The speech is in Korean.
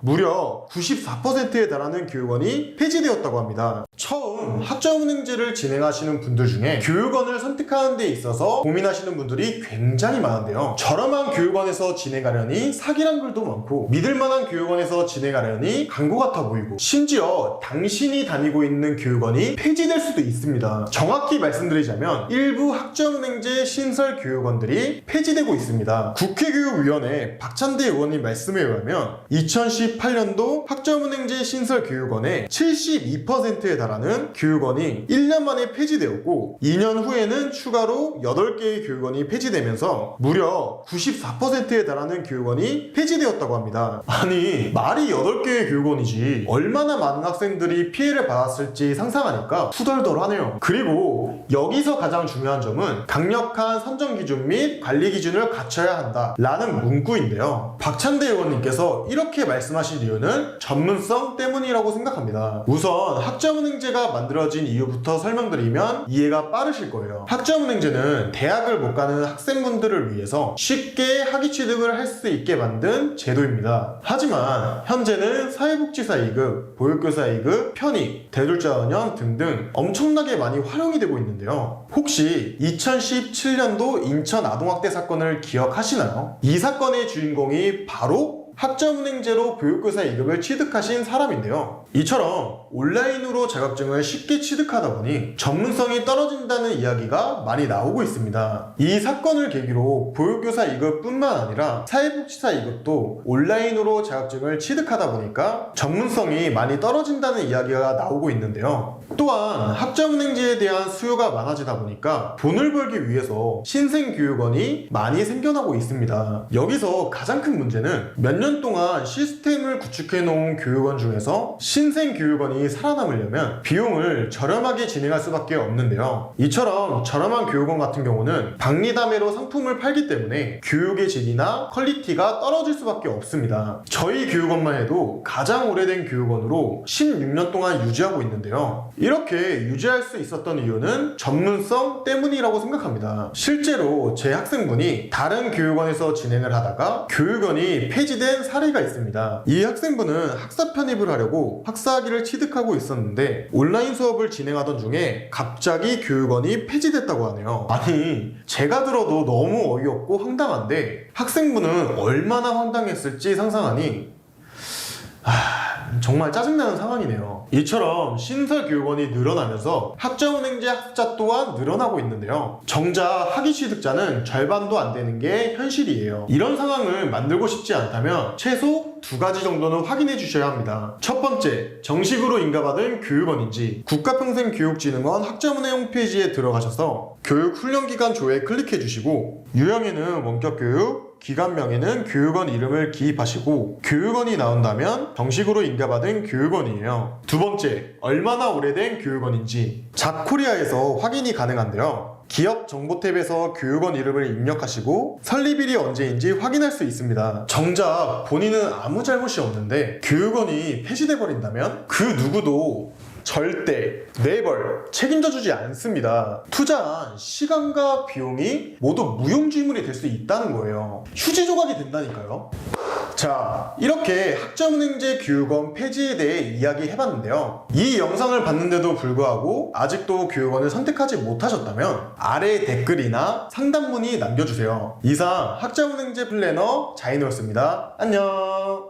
무려 94%에 달하는 교육원이 폐지되었다고 합니다. 처음 학점은행제를 진행하시는 분들 중에 교육원을 선택하는 데 있어서 고민하시는 분들이 굉장히 많은데요. 저렴한 교육원에서 진행하려니 사기란 글도 많고 믿을만한 교육원에서 진행하려니 광고 같아 보이고 심지어 당신이 다니고 있는 교육원이 폐지될 수도 있습니다. 정확히 말씀드리자면 일부 학점은행제 신설 교육원들이 폐지되고 있습니다. 국회교육위원회 박찬대 의원님 말씀에 의하면 2018년도 학점은행제 신설 교육원의 72%에 달하는 교육원이 1년 만에 폐지되었고 2년 후에는 추가로 8개의 교육원이 폐지되면서 무려 94%에 달하는 교육원이 폐지되었다고 합니다. 아니 말이 8개의 교육원이지 얼마나 많은 학생들이 피해를 받았을지 상상하니까 후덜덜하네요. 그리고 여기서 가장 중요한 점은 강력한 선정 기준 및 관리 기준을 갖춰야 한다 라는 문구인데요. 박찬대 의원님께서 이렇게 말씀 하신 이유는 전문성 때문이라고 생각합니다. 우선 학점은행제가 만들어진 이유부터 설명드리면 이해가 빠르실 거예요. 학점은행제는 대학을 못 가는 학생분들을 위해서 쉽게 학위 취득을 할 수 있게 만든 제도입니다. 하지만 현재는 사회복지사 2급, 보육교사 2급, 편입, 대졸자 원형 등등 엄청나게 많이 활용이 되고 있는데요. 혹시 2017년도 인천 아동학대 사건을 기억하시나요? 이 사건의 주인공이 바로 학점은행제로 교육교사 2급을 취득하신 사람인데요. 이처럼 온라인으로 자격증을 쉽게 취득하다 보니 전문성이 떨어진다는 이야기가 많이 나오고 있습니다. 이 사건을 계기로 보육교사 2급 뿐만 아니라 사회복지사 2급도 온라인으로 자격증을 취득하다 보니까 전문성이 많이 떨어진다는 이야기가 나오고 있는데요. 또한 학점은행제에 대한 수요가 많아지다 보니까 돈을 벌기 위해서 신생교육원이 많이 생겨나고 있습니다. 여기서 가장 큰 문제는 몇 년 동안 시스템을 구축해 놓은 교육원 중에서 신생교육원이 살아남으려면 비용을 저렴하게 진행할 수밖에 없는데요. 이처럼 저렴한 교육원 같은 경우는 박리담회로 상품을 팔기 때문에 교육의 질이나 퀄리티가 떨어질 수밖에 없습니다. 저희 교육원만 해도 가장 오래된 교육원으로 16년 동안 유지하고 있는데요. 이렇게 유지할 수 있었던 이유는 전문성 때문이라고 생각합니다. 실제로 제 학생분이 다른 교육원에서 진행을 하다가 교육원이 폐지된 사례가 있습니다. 이 학생분은 학사 편입을 하려고 학사학위를 취득하고 있었는데 온라인 수업을 진행하던 중에 갑자기 교육원이 폐지됐다고 하네요. 아니 제가 들어도 너무 어이없고 황당한데 학생분은 얼마나 황당했을지 상상하니 아, 정말 짜증나는 상황이네요. 이처럼 신설 교육원이 늘어나면서 학점은행제 학자 또한 늘어나고 있는데요. 정작 학위 취득자는 절반도 안 되는 게 현실이에요. 이런 상황을 만들고 싶지 않다면 최소 두 가지 정도는 확인해 주셔야 합니다. 첫 번째, 정식으로 인가받은 교육원인지 국가평생교육진흥원 학점은행 홈페이지에 들어가셔서 교육훈련기간 조에 클릭해 주시고 유형에는 원격교육, 기관명에는 교육원 이름을 기입하시고 교육원이 나온다면 정식으로 인가받은 교육원이에요. 두 번째, 얼마나 오래된 교육원인지 잡코리아에서 확인이 가능한데요. 기업 정보 탭에서 교육원 이름을 입력하시고 설립일이 언제인지 확인할 수 있습니다. 정작 본인은 아무 잘못이 없는데 교육원이 폐지돼 버린다면 그 누구도 절대 네벌 책임져 주지 않습니다. 투자한 시간과 비용이 모두 무용지물이 될 수 있다는 거예요. 휴지 조각이 된다니까요. 자, 이렇게 학점은행제 교육원 폐지에 대해 이야기해봤는데요. 이 영상을 봤는데도 불구하고 아직도 교육원을 선택하지 못하셨다면 아래 댓글이나 상담 문의 남겨주세요. 이상 학점은행제 플래너 자인호였습니다. 안녕.